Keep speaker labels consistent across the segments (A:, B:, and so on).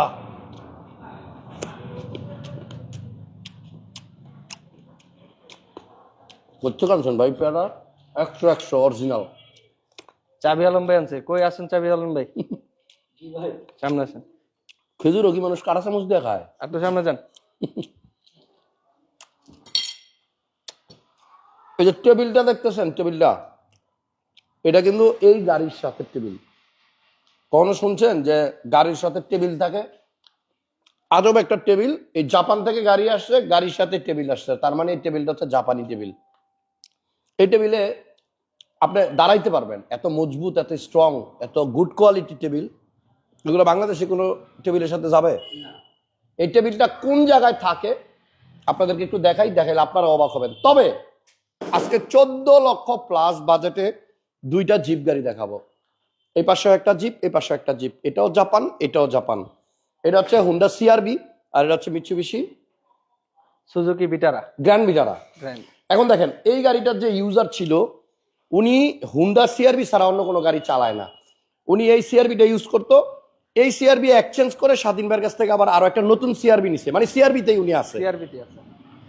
A: আহ করতে কানছেন ভাই পেয়ারা? একশো একশো অরিজিনাল
B: চাবি আলম ভাই আনছে। কই আসেন চাবি আলম ভাই? সামনে আসেন
A: খেজুর কি মানুষ কাটা চামচ দিয়ে খায়?
B: একটু সামনে যান।
A: এই যে টেবিলটা দেখতেছেন টেবিলটা। এটা কিন্তু এই গাড়ির সাথে টেবিল। কখনো শুনছেন যে গাড়ির সাথে টেবিল থাকে? আজব একটা টেবিল। এই জাপান থেকে গাড়ি আসছে গাড়ির সাথে টেবিল আসছে। তার মানে এই টেবিলটা হচ্ছে জাপানি টেবিল। এই টেবিলে আপনি দাঁড়াইতে পারবেন। এত মজবুত এত স্ট্রং এত গুড কোয়ালিটি টেবিল। এগুলো বাংলাদেশে কোনো টেবিলের সাথে যাবে? এই টেবিলটা কোন জায়গায় থাকে? আপনাদেরকে একটু দেখাই দেখাইলে আপনারা অবাক হবেন। তবে আজকে চোদ্দ লক্ষ প্লাস বাজেটে দুইটা জিপ গাড়ি দেখাবো। এই পাশেও একটা জিপ এই পাশেও একটা জিপ। এটাও জাপান এটাও জাপান। এটা হচ্ছে হুন্ডা সিআরবি আর এটা হচ্ছে Mitsubishi
B: Suzuki Vitara
A: grand
B: grand
A: এখন দেখেন এই গাড়িটার যে ইউজার ছিল উনি হুন্ডা সিআরবি ছাড়া অন্য কোনো গাড়ি চালায় না। উনি এই সিআরবিটা ইউজ করতো। এই সিআরবি এক্সচেঞ্জ করে স্বাধীন ভাইয়ের কাছ থেকে আবার আরও একটা নতুন সিআরবি নিছে। মানে সিআরবিতেই উনি আছে।
B: সিআরবিটি আছে।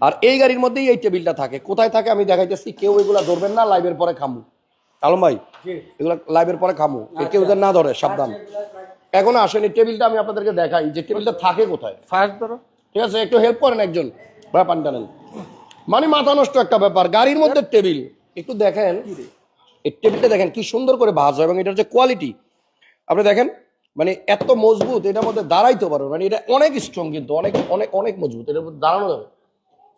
A: আর এই গাড়ির মধ্যেই এই টেবিলটা থাকে। কোথায় থাকে আমি দেখাইতেছি কেউ এগুলা ধরবেন না লাইভের পরে খামু। আলম ভাই এগুলা লাইভের পরে খামু। এ কেউ যেন না ধরে সাবধান। এখন আসেন এই টেবিলটা আমি আপনাদেরকে দেখাই যে টেবিলটা থাকে কোথায়।
B: ফার্স্ট ধরো।
A: ঠিক আছে একটু হেল্প করেন একজন। ভাই পানি টানেন মানে মাথা নষ্ট একটা ব্যাপার গাড়ির মধ্যে টেবিল। একটু দেখেন এই টেবিলটা দেখেন কি সুন্দর করে ভাজ হয় এবং এটার যে কোয়ালিটি আপনি দেখেন মানে এত মজবুত এটার মধ্যে দাঁড়াইতে পারো মানে এটা অনেক স্ট্রং কিন্তু অনেক অনেক অনেক মজবুত এটার মধ্যে দাঁড়ানো যাবে।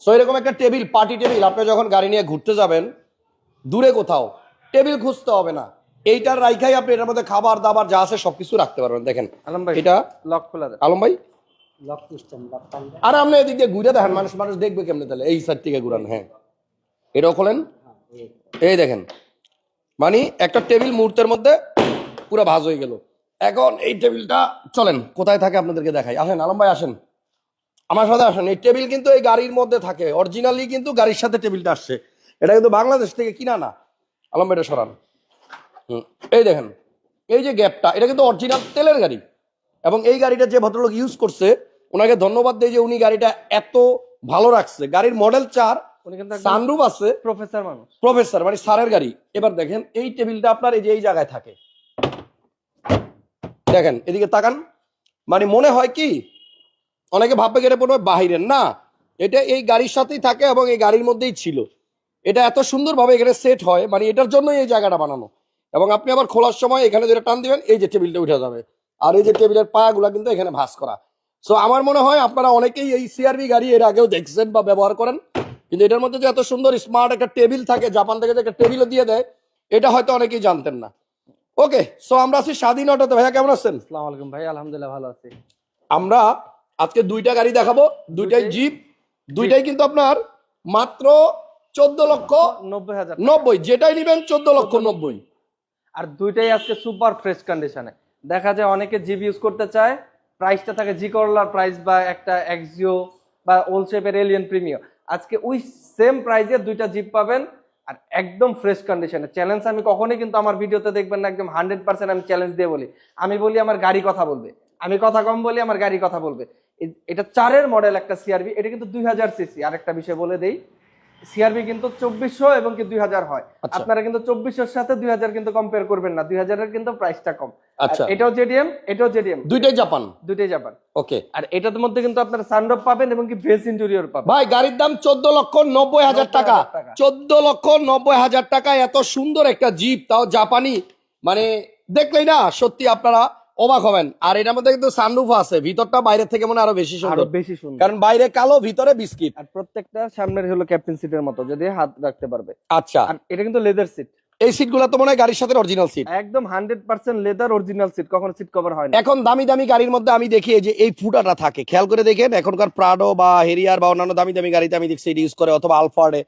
A: সো এরকম একটা টেবিল পার্টি টেবিল আপনি যখন গাড়ি নিয়ে ঘুরতে যাবেন দূরে কোথাও টেবিল খুঁজতে হবে না। এইটার রাইখাই আপনি এটার মধ্যে খাবার দাবার যা আছে সবকিছু রাখতে পারবেন দেখেন।
B: আলম ভাই
A: এটা
B: লক খোলা দেন।
A: আলম ভাই?
C: লক সিস্টেম
A: আর আপনি এদিক দিয়ে ঘুরে দেখেন মানুষ মানুষ দেখবে কেমনে তাহলে? এই সাইড থেকে ঘুরান হ্যাঁ। এটাও খোলেন? এই দেখেন। মানে একটা টেবিল মুহূর্তের মধ্যে পুরো ভাজ হয়ে গেল। এখন এই টেবিলটা চলেন কোথায় থাকে আপনাদেরকে দেখাই। আসেন আলম ভাই আসেন। আমার সাথে আসেন এই টেবিল কিন্তু এই গাড়ির মধ্যে থাকে। অরিজিনালি কিন্তু গাড়ির সাথে টেবিলটা আসছে। এটা কিন্তু বাংলাদেশ থেকে কিনা না। আলম এটা সরান। হুম, এই দেখেন এই যে গ্যাপটা এটা কিন্তু অরিজিনাল তেলের গাড়ি। এবং এই গাড়িটা যে ভদ্রলোক ইউজ করছে ওনাকে ধন্যবাদ দেই যে উনি গাড়িটা এত ভালো রাখছে। গাড়ির মডেল চার সানরুফ আছে।
B: প্রফেসর মানুষ।
A: প্রফেসর মানে স্যারের গাড়ি। এবার দেখেন এই টেবিলটা আপনার এই যে এই জায়গায় থাকে। দেখেন এদিকে তাকান। মানে মনে হয় কি অনেকে ভাববে এটা মনে হয় বাহিরের। না এটা এই গাড়ির সাথেই থাকে এবং এই গাড়ির মধ্যেই ছিল। এটা এত সুন্দরভাবে এখানে সেট হয় মানে এটার জন্যই এই জায়গাটা বানানো। এবং আপনি আবার খোলার সময় এখানে যেটা টান দিবেন এই যে টেবিলটা উঠে যাবে। আর এই যে টেবিলের পায়াগুলো কিন্তু এখানে ভাঁজ করা। সো আমার মনে হয় আপনারা অনেকেই এই সিআরবি গাড়ি এর আগেও দেখছেন বা ব্যবহার করেন। কিন্তু এটার মধ্যে যে এত সুন্দর স্মার্ট একটা টেবিল থাকে জাপান থেকে যে একটা টেবিলও দিয়ে দেয় এটা হয়তো অনেকেই জানতেন না। ওকে সো আমরা আছি স্বাধীন অটোতে। ভাইয়া কেমন আছেন?
B: আসসালামু আলাইকুম ভাই আলহামদুলিল্লাহ ভালো আছি।
A: আমরা আজকে দুইটা গাড়ি দেখাবো দুইটাই- জিপ দুইটাই কিন্তু আপনার মাত্র চোদ্দ লক্ষ
B: নব্বই হাজার
A: নব্বই যেটাই নিবেন চোদ্দ লক্ষ নব্বই।
B: আর দুইটাই আজকে সুপার ফ্রেশ কন্ডিশনে দেখা যায় অনেকে জিপ ইউজ করতে চায় প্রাইসটা থাকে জি করলার প্রাইস বা একটা এক্সিও বা ওল শেপের এলিয়ন প্রিমিয়াম আজকে ওই সেম প্রাইসে দুইটা জিপ পাবেন আর একদম ফ্রেশ কন্ডিশনে চ্যালেঞ্জ আমি কখনোই কিন্তু আমার ভিডিওতে দেখবেন না একদম হান্ড্রেড পার্সেন্ট আমি চ্যালেঞ্জ দিয়ে বলি। আমি বলি আমার গাড়ি কথা বলবে। আমি কথা কম বলি আমার গাড়ি কথা বলবে। এটা চারের মডেল একটা সিআরবি এটা কিন্তু দুই হাজার সিসি আর একটা বিষয় বলে দেই সিআরবি কিন্তু চব্বিশশো এবং কি দুই হাজার হয়।
A: আচ্ছা।
B: আপনারা কিন্তু চব্বিশের সাথে দুই হাজার কিন্তু কম্পেয়ার করবেন না। দুই হাজারের কিন্তু প্রাইসটা কম।
A: আচ্ছা।
B: এটাও জেডিএম এটাও জেডিএম
A: দুইটাই জাপান
B: দুইটাই যাবেন
A: ওকে
B: আর এটার মধ্যে কিন্তু আপনারা সানরফ পাবেন এবং কি ভেজ ইন্টেরিয়র পাবেন।
A: ভাই গাড়ির দাম চোদ্দ লক্ষ নব্বই হাজার টাকা। চোদ্দ লক্ষ নব্বই হাজার টাকা এত সুন্দর একটা জিপ তাও জাপানি মানে দেখলেই না সত্যি আপনারা অবাক হবেন। আর এটার মধ্যে কিন্তু সানরুফ আছে। ভিতরটা বাইরে থেকে মনে আরও বেশি সুন্দর।
B: বেশি সুন্দর।
A: কারণ বাইরে কালো ভিতরে বিস্কিট।
B: আর প্রত্যেকটা সামনের হলো ক্যাপ্টেন সিটের মতো যদি হাত রাখতে পারবে।
A: আচ্ছা।
B: আর এটা কিন্তু লেদার সিট
A: এই সিটগুলো তো মনে হয় গাড়ির সাথে অরিজিনাল সিট
B: একদম hundred percent leather original seat কখনো সিট কভার হয় না।
A: এখন দামি দামি গাড়ির মধ্যে আমি দেখি যে এই ফুটাটা থাকে। খেয়াল করে দেখেন এখনকার প্রাডো বা হেরিয়ার বা অন্যান্য দামি দামি গাড়িতে আমি দেখছি ইউজ করে অথবা আলফার্ডে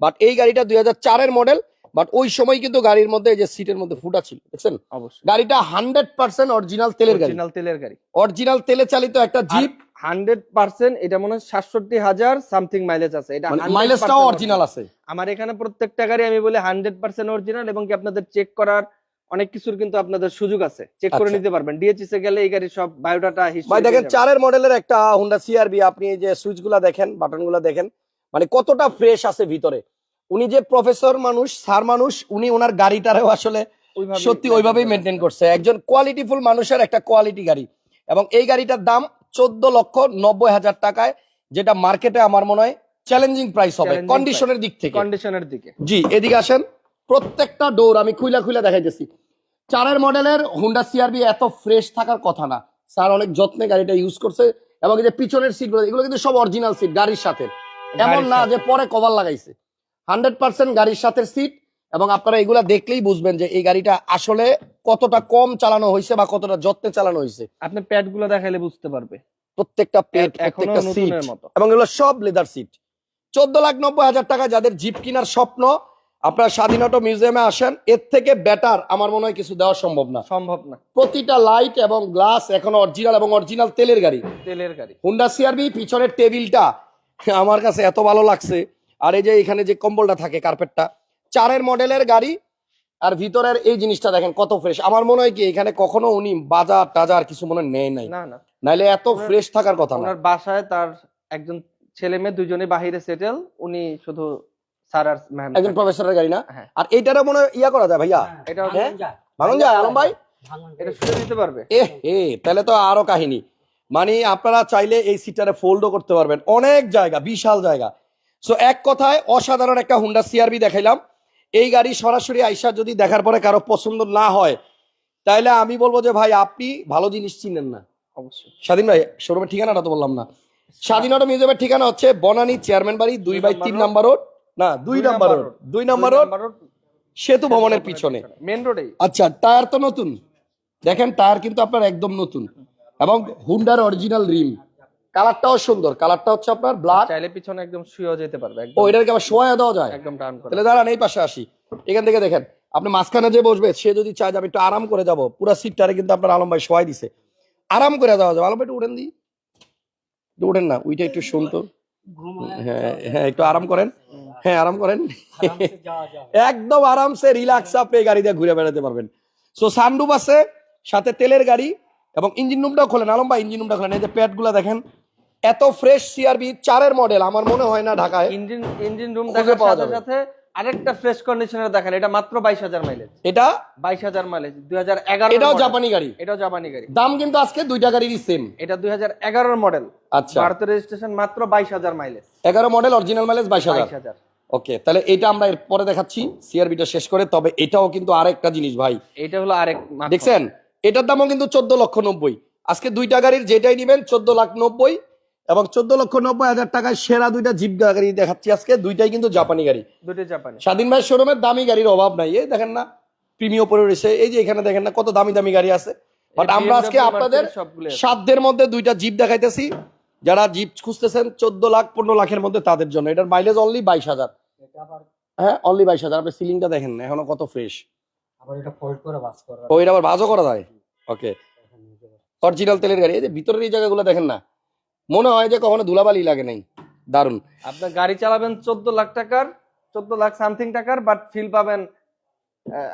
A: বাট এই গাড়িটা দুই হাজার চারের মডেল বাট ওই সময় কিন্তু গাড়ির মধ্যে যে সিটের মধ্যে ফুটা ছিল দেখছেন?
B: অবশ্যই।
A: গাড়িটা হান্ড্রেড পার্সেন্ট অরিজিনাল তেলের গাড়ি।
B: অরিজিনাল তেলের গাড়ি।
A: অরিজিনাল তেলে চালিত একটা জিপ
B: হান্ড্রেড পার্সেন্ট এটা মনে হয় সাতষট্টি হাজার সামথিং মাইলেজ আছে। এটা
A: মাইলেজটাও অরিজিনাল আছে।
B: আমার এখানে প্রত্যেকটা গাড়ি আমি বলি হান্ড্রেড পার্সেন্ট অরিজিনাল এবং কি আপনাদের চেক করার অনেক কিছুর কিন্তু আপনাদের সুযোগ আছে। চেক করে
A: আচ্ছা।
B: নিতে পারবেন। ডিএচএস এ গেলে এই গাড়ির সব বায়োডাটা
A: ভাই দেখেন চারের মডেলের একটা হুন্ডা সিআরবি আপনি এই যে সুইচগুলা দেখেন বাটনগুলা দেখেন মানে কতটা ফ্রেশ আছে ভিতরে। উনি যে প্রফেসর মানুষ স্যার মানুষ উনি ওনার গাড়িটারেও আসলে সত্যি ওইভাবেই মেনটেন করছে। একজন কোয়ালিটিফুল মানুষের একটা কোয়ালিটি গাড়ি। এবং এই গাড়িটার দাম চোদ্দ লক্ষ নব্বই হাজার টাকায় যেটা মার্কেটে আমার মনে হয় চ্যালেঞ্জিং প্রাইস হবে কন্ডিশনের দিক থেকে।
B: কন্ডিশনের দিকে।
A: জি এদিকে আসেন। প্রত্যেকটা ডোর আমি খুইলা খুইলা দেখাইতেছি। চারের মডেলের হুন্ডা সিআরবি এত ফ্রেশ থাকার কথা না। স্যার অনেক যত্নে গাড়িটা ইউজ করছে। এবং এই যে পিছনের সিট এগুলো কিন্তু সব অরিজিনাল সিট গাড়ির সাথে। এমন না যে পরে কভার লাগাইছে। হান্ড্রেড পার্সেন্ট গাড়ির সাথে সিট এবং আপনারা এগুলা দেখলেই বুঝবেন যে এই গাড়িটা আসলে কতটা কম চালানো হয়েছে বা কতটা যত্নে চালানো হয়েছে।
B: আপনি প্যাডগুলো দেখাইলে বুঝতে পারবে।
A: প্রত্যেকটা পেট প্রত্যেকটা সিট এবং এগুলো সব লেদার সিট চোদ্দ লাখ নব্বই হাজার টাকা যাদের জিপ কেনার স্বপ্ন আপনারা স্বাধীনতা মিউজিয়ামে আসেন এর থেকে বেটার আমার মনে হয় কিছু দেওয়া সম্ভব না।
B: সম্ভব না।
A: প্রতিটা লাইট এবং গ্লাস এখন অরিজিনাল এবং অরিজিনাল তেলের গাড়ি।
B: তেলের গাড়ি।
A: হুন্ডা সিআরবি পিছনের টেবিলটা আমার কাছে এত ভালো লাগছে। আর এই যে এখানে যে কম্বলটা থাকে কার্পেটটা চারের মডেলের গাড়ি আর ভিতরের এই জিনিসটা দেখেন কত ফ্রেশ আমার মনে হয় কি এখানে কখনো উনি বাজার টাজার কিছু মনে হয় নেয় নাই।
B: না না।
A: নাইলে এত ফ্রেশ থাকার কথা না।
B: ওনার বাসায় তার একজন ছেলে মেয়ে দুজনে বাহিরে সেটেল উনি শুধু
A: একজন প্রফেসরের গাড়ি না?
B: হ্যাঁ।
A: আর এইটারও মনে হয় ইয়া করা যায় ভাইয়া?
B: এটা
A: হ্যাঁ? ভাঙন যায়। আলম ভাই?
B: এটা শুনে দিতে পারবে।
A: এ এ তাহলে তো আরও কাহিনী। মানে আপনারা চাইলে এই সিটটারে ফোল্ডও করতে পারবেন। অনেক জায়গা বিশাল জায়গা। সো এক কথায় অসাধারণ একটা হুন্ডা সিআরবি দেখাইলাম। এই গাড়ি সরাসরি আইসা যদি দেখার পরে কারও পছন্দ না হয় তাইলে আমি বলব যে ভাই আপনি ভালো জিনিস চিনেন না।
B: অবশ্যই।
A: স্বাধীন ভাই শোরুমের ঠিকানাটা তো বললাম না। স্বাধীন। অটো মিউজিয়ামের ঠিকানা হচ্ছে বনানী চেয়ারম্যান বাড়ি দুই বাই তিন নাম্বার রোড। না দুই নাম্বার রোড। দুই নাম্বার রোড সেতু ভবনের পিছনে।
B: মেন রোডেই
A: আচ্ছা টায়ার তো নতুন। দেখেন টায়ার কিন্তু আপনার একদম নতুন। এবং হুন্ডার অরিজিনাল রিম কালারটাও সুন্দর কালারটা হচ্ছে আপনার ব্ল্যাক
B: চাইলে পিছনে একদম শুয়েও যেতে পারবে
A: ও এটাকে আবার সোয়া দেওয়া যায়।
B: একদম টার্ন করে।
A: তাহলে দাঁড়ান এই পাশে আসি। এখান থেকে দেখেন আপনি মাঝখানে যে বসবে সে যদি চায় আমি একটু আরাম করে যাব পুরো সিটটারে কিন্তু আপনার আলম ভাই শোয়াই দিছে। আরাম করে দেওয়া যাবে। আলম ভাই একটু উঠেন দি। উঠেন না ওইটা একটু শুনতো। হ্যাঁ হ্যাঁ একটু আরাম করেন। হ্যাঁ আরাম করেন। একদম আরামসে রিল্যাক্স আপনি এই গাড়ি দিয়ে ঘুরে বেড়াতে পারবেন। সো সানরুফ আছে সাথে তেলের গাড়ি এবং ইঞ্জিন রুমটাও খোলেন। আলম ভাই ইঞ্জিন রুমটা খোলেন। এই যে প্যাডগুলো দেখেন এত ফ্রেশ সিআরবি চারের মডেল আমার মনে হয় না ঢাকায়
B: ইঞ্জিন ইঞ্জিন রুম দেখার
A: পাওয়া
B: সাথে
A: যাবে।
B: সাথে আরেকটা ফ্রেশ কন্ডিশনের দেখেন এটা মাত্র বাইশ হাজার মাইলেজ
A: এটা?
B: বাইশ হাজার মাইলেজ দুই হাজার এগারো
A: এটাও জাপানি গাড়ি।
B: এটাও জাপানি গাড়ি।
A: দাম কিন্তু আজকে দুইটা গাড়িরই সেম
B: এটা দুই হাজার এগারোর মডেল
A: আচ্ছা।
B: ভারতের রেজিস্ট্রেশন মাত্র বাইশ হাজার মাইলেজ
A: এগারো মডেল অরিজিনাল মাইলেজ বাইশ হাজার।
B: বাইশ হাজার।
A: ওকে তাহলে এটা আমরা এর পরে দেখাচ্ছি সিআরবিটা শেষ করে তবে এটাও কিন্তু আরেকটা জিনিস ভাই।
B: এটা হলো আরেক।
A: দেখছেন? এটার দামও কিন্তু চোদ্দ লক্ষ নব্বই। আজকে দুইটা গাড়ির যেটাই নিবেন চোদ্দ লাখ নব্বই। এবং চোদ্দ লক্ষ নব্বই হাজার টাকায় সেরা দুইটা জিপ গাড়ি দেখাচ্ছি আজকে। দুইটাই কিন্তু জাপানি গাড়ি।
B: দুটোই জাপানি
A: স্বাধীন ভাই শোরুমের দামি গাড়ির অভাব নাই। এই দেখেন না প্রিমিয় পরে রয়েছে। এই যে এখানে দেখেন না কত দামি দামি গাড়ি আছে। বাট আমরা আজকে আপনাদের। সাধ্যের মধ্যে দুইটা জিপ দেখাইতেছি। যারা জিপ খুঁজতেছেন চোদ্দ লাখ পনেরো লাখের মধ্যে তাদের জন্য। এটার মাইলেজ অনলি বাইশ হাজার। হ্যাঁ অনলি বাইশ হাজার। আপনি সিলিংটা দেখেন না, এখনও কত ফ্রেশ
C: আবার এটা ফোল্ড করে
A: ও এটা আবার বাজও করা যায়? ওকে অরিজিনাল তেলের গাড়ি। এই যে ভিতরের এই জায়গাগুলো দেখেন না মনে হয় যে কখনো ধুলাবালি লাগে নাই। দারুণ
B: আপনার গাড়ি চালাবেন চোদ্দ লাখ টাকার চোদ্দ লাখ সামথিং টাকার বাট ফিল পাবেন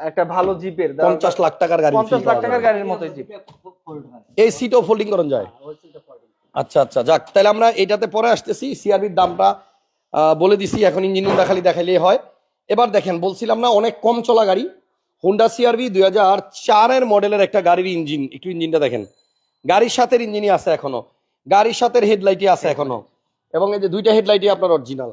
B: একটা ভালো জিপের।
A: পঞ্চাশ লাখ টাকার গাড়ি
B: পঞ্চাশ লাখ টাকার গাড়ির মতোই জিপ।
A: এই সিটও ফোল্ডিং করা যায়।
C: হয়।
A: আচ্ছা আচ্ছা যাক তাহলে আমরা এটাতে পরে আসতেছি। সিআরবির দামটা বলে দিছি এখন ইঞ্জিন রুমটা খালি দেখাইলেই হয়। এবার দেখেন বলছিলাম না অনেক কম চলা গাড়ি। হোন্ডা সিআরবি দুই হাজার চারের মডেলের একটা গাড়ির ইঞ্জিন একটু ইঞ্জিনটা দেখেন। গাড়ির সাথে ইঞ্জিনই আছে এখনও। গাড়ির সাথে হেডলাইটই আছে এখনও। এবং এই যে দুইটা হেডলাইটই আপনার অরিজিনাল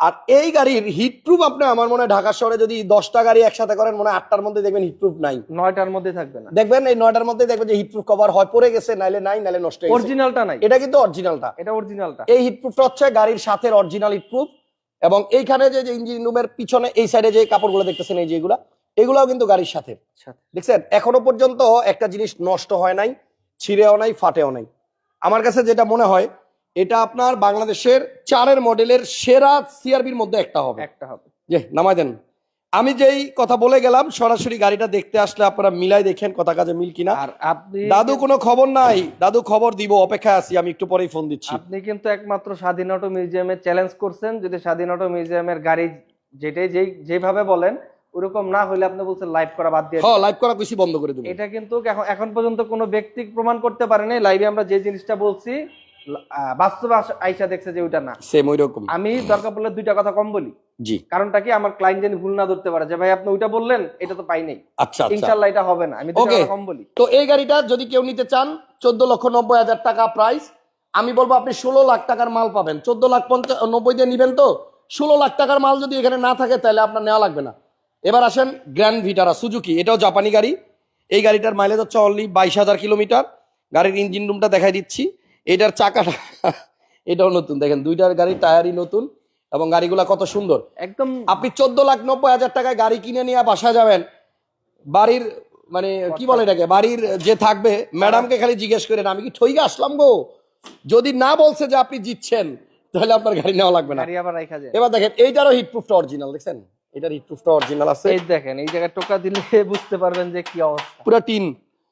A: আর এই গাড়ির হিটপ্রুফ আপনি আমার মনে হয় ঢাকা শহরে যদি দশটা গাড়ি একসাথে করেন মনে হয় আটটার মধ্যে দেখবেন হিটপ্রুফ নাই।
B: নয়টার মধ্যে থাকবে না।
A: দেখবেন এই নয়টার মধ্যে দেখবেন যে হিটপ্রুফ কভার হয় পড়ে গেছে নাইলে নাই নাইলে নষ্ট
B: অরিজিনালটা নাই।
A: এটা কিন্তু অরিজিনালটা
B: এটা অরিজিনালটা
A: এই হিটপ্রুফটা হচ্ছে গাড়ির সাথে অরিজিনাল হিটপ্রুফ এবং এইখানে যে যে ইঞ্জিন রুমের পিছনে এই সাইডে যে কাপড়গুলো দেখতেছেন এই যেগুলা এগুলাও কিন্তু গাড়ির সাথে। দেখছেন? এখনও পর্যন্ত একটা জিনিস নষ্ট হয় নাই ছিঁড়েও নাই ফাটেও নাই। আমার কাছে যেটা মনে হয় এটা আপনার বাংলাদেশের চারের মডেলের সেরা সিআরবির মধ্যে একটা হবে।
B: একটা হবে।
A: যে নামাই দেন। আমি যেই কথা বলে গেলাম সরাসরি গাড়িটা দেখতে আসলে আপনারা মিলাই দেখেন কথা কাজে মিল কিনা।
B: আর আপনি
A: দাদু কোনো খবর নাই। দাদু খবর দিব অপেক্ষায় আছি আমি একটু পরেই ফোন দিচ্ছি।
B: আপনি কিন্তু একমাত্র স্বাধীন অটো মিউজিয়ামে চ্যালেঞ্জ করছেন। যদি স্বাধীন অটো মিউজিয়ামের গাড়ি যেটাই যেই যেভাবে বলেন ওরকম না হলে আপনি বলছেন লাইভ করা বাদ দিয়ে
A: হ্যাঁ লাইভ করা বেশি বন্ধ করে দেবো।
B: এটা কিন্তু এখন এখন পর্যন্ত কোনো ব্যক্তি প্রমাণ করতে পারেনি লাইভে আমরা যে জিনিসটা বলছি বাস্তবে আইসা দেখছে যে ওইটা না।
A: সেম ওই রকম
B: আমি দরকার পড়লে দুইটা কথা কম বলি।
A: জি।
B: কারণটা কি? আমার ক্লায়েন্ট যেন ভুল না ধরতে পারে। যে ভাই আপনি ওইটা বললেন এটা তো পাই নাই।
A: আচ্ছা আচ্ছা।
B: এটা হবে না। আমি দুইটা কথা কম বলি।
A: তো এই গাড়িটা যদি কেউ নিতে চান চোদ্দ লক্ষ নব্বই হাজার টাকা প্রাইস আমি বলব আপনি ষোলো লাখ টাকার মাল পাবেন। চোদ্দ লাখ পঞ্চাশ নব্বই দিয়ে নিবেন তো? ষোলো লাখ টাকার মাল যদি এখানে না থাকে তাহলে আপনার নেওয়া লাগবে না। এবার আসেন গ্র্যান্ড ভিটারা সুজুকি এটাও জাপানি গাড়ি। এই গাড়িটার মাইলেজ হচ্ছে অনলি বাইশ হাজার কিলোমিটার। গাড়ির ইঞ্জিন রুমটা দেখাই দিচ্ছি। এটার চাকাটা এটাও নতুন। দেখেন দুইটার গাড়ি টায়ারই নতুন এবং গাড়িগুলা কত সুন্দর।
B: একদম
A: আপনি চোদ্দ লাখ নব্বই হাজার টাকায় গাড়ি কিনে নিয়ে বাসা যাবেন বাড়ির মানে কি বলে এটাকে বাড়ির যে থাকবে ম্যাডামকে খালি জিজ্ঞেস করেন আমি কি ঠইকে আসলাম গো? যদি না বলছে যে আপনি জিতছেন তাহলে আপনার গাড়ি নেওয়া লাগবে না। এবার দেখেন এইটারও হিটপ্রুফটা অরিজিনাল দেখছেন? এটার হিটপ্রুফটা অরিজিনাল আছে।
B: এই দেখেন এই জায়গায় টোকা দিলে বুঝতে পারবেন যে কি অবস্থা।
A: পুরো টিন।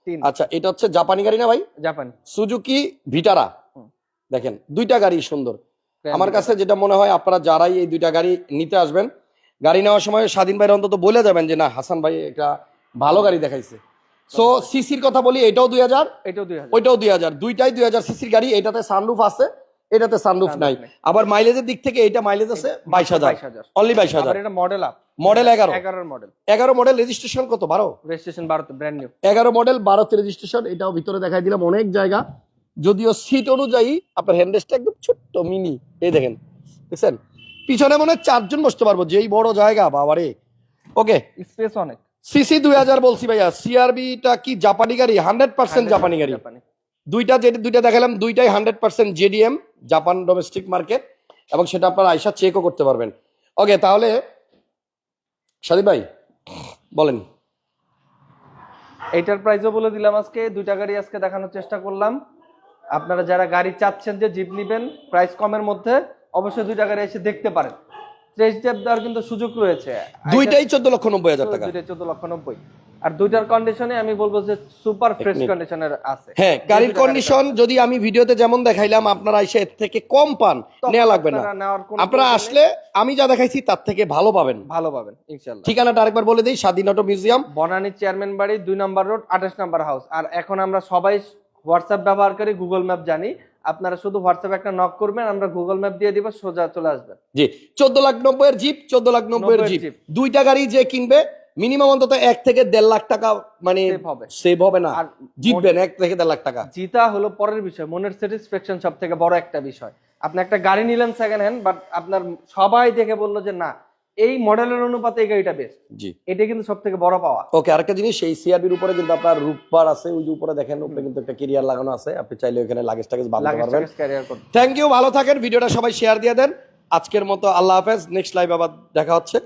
B: তিন
A: আচ্ছা এটা হচ্ছে জাপানি গাড়ি না ভাই?
B: জাপানি।
A: Suzuki Vitara. দেখেন দুইটা গাড়ি সুন্দর। আমার কাছে যেটা মনে হয় আপনারা যারাই এই দুইটা গাড়ি নিতে আসবেন গাড়ি নেওয়ার সময় স্বাধীন ভাইয়ের অন্তত বলে যাবেন যে না হাসান ভাই একটা ভালো গাড়ি দেখাইছে। সো সিসির কথা বলি এটাও দুই হাজার
B: এটাও দুই হাজার।
A: ওইটাও দুই হাজার। দুইটাই দুই হাজার সিসির গাড়ি এটাতে সানরুফ আছে। এটাতে সানরুফ নাই। আবার মাইলেজের দিক থেকে এটা মাইলেজ আছে বাইশ হাজার। অনলি বাইশ হাজার।
B: এটা মডেল আপ
A: মডেল এগারো।
B: এগারোর মডেল
A: এগারো মডেল রেজিস্ট্রেশন কত? বারো?
B: রেজিস্ট্রেশন বারোতে ব্র্যান্ড নিউ
A: এগারো মডেল বারোতে রেজিস্ট্রেশন এটাও ভিতরে দেখাই দিলাম অনেক জায়গা। যদিও সিট অনুযায়ী আপনার হ্যান্ডেসটা একদম ছোট্ট মিনি এই দেখেন দেখছেন? পিছনে মনে হয় চারজন বসতে পারব যেই বড় জায়গা বাবারে। ওকে
B: স্পেস অনেক।
A: সিসি দুই হাজার বলছি ভাইয়া। সিআরবিটা কি জাপানি গাড়ি? হান্ড্রেড পার্সেন্ট জাপানি গাড়ি। দুইটা যেটা দুইটা দেখালাম দুইটাই hundred percent JDM Japan domestic market এবং সেটা আপনারা আইসা চেকও করতে পারবেন। ওকে তাহলে সাদি ভাই বলেন।
B: এইটার প্রাইসও বলে দিলাম আজকে দুইটা গাড়ি আজকে দেখানোর চেষ্টা করলাম। আপনারা যারা গাড়ি চাচ্ছেন যে জিপ নিবেন প্রাইস কমের মধ্যে অবশ্যই দুইটা গাড়ি এসে দেখতে পারেন। টেস্ট ড্রাইভ দেওয়ার কিন্তু সুযোগ রয়েছে।
A: দুইটাই চোদ্দ লক্ষ নব্বই হাজার টাকা।
B: দুইটাই চোদ্দ লক্ষ নব্বই। আর দুইটার কন্ডিশনে আমি বলব যে সুপার ফ্রেশ। কন্ডিশনের আছে।
A: হ্যাঁ গাড়ির কন্ডিশন যদি আমি ভিডিওতে যেমন দেখাইলাম আপনারা এসে এর থেকে কম পান নেওয়া লাগবে না।
B: আপনারা
A: আসলে আমি যা দেখাইছি তার থেকে ভালো পাবেন।
B: ভালো পাবেন ইনশাল্লাহ
A: ঠিকানাটা আরেকবার বলে দিই স্বাধীন অটো মিউজিয়াম।
B: বনানী চেয়ারম্যান বাড়ি দুই নম্বর রোড আঠাশ নম্বর হাউস। আর এখন আমরা সবাই হোয়াটসঅ্যাপ ব্যবহার করি গুগল ম্যাপ জানি। আপনারা শুধু হোয়াটসঅ্যাপ একটা নক করবেন আমরা গুগল ম্যাপ দিয়ে দিব সোজা চলে আসবেন।
A: জি চোদ্দ লাখ নব্বই এর জিপ চোদ্দ লাখ নব্বই এর
B: 90
A: জিপ
B: জিপ।
A: দুইটা গাড়ি যে কিনবে মিনিমাম অন্তত এক থেকে দেড় লাখ টাকা মানে সেভ হবে। না। জিতবেন এক থেকে দেড় লাখ টাকা।
B: জিতা হলো পরের বিষয়। মনের স্যাটিসফ্যাকশন সব থেকে বড় একটা বিষয়। আপনি একটা গাড়ি নিলেন সেকেন্ড হ্যান্ড বাট আপনার সবাই দেখে বলল যে না এই মডেলের অনুপাতে এই গাড়িটা বেস্ট
A: জি।
B: এটা কিন্তু সব থেকে বড় পাওয়া।
A: ওকে আরেকটা জিনিস সেই সিআরবির উপরে কিন্তু আপনার রূপবার আছে ওই যে উপরে দেখেন উপরে কিন্তু একটা কেরিয়ার লাগানো আছে। আপনি চাইলে ওখানে লাগেজ টাগেজ বাঁধতে পারবেন।
B: ক্যারিয়ার
A: থ্যাংক ইউ ভালো থাকেন ভিডিওটা সবাই শেয়ার দিয়ে দেন। আজকের মতো আল্লাহ হাফেজ নেক্সট লাইভ আবার দেখা হচ্ছে।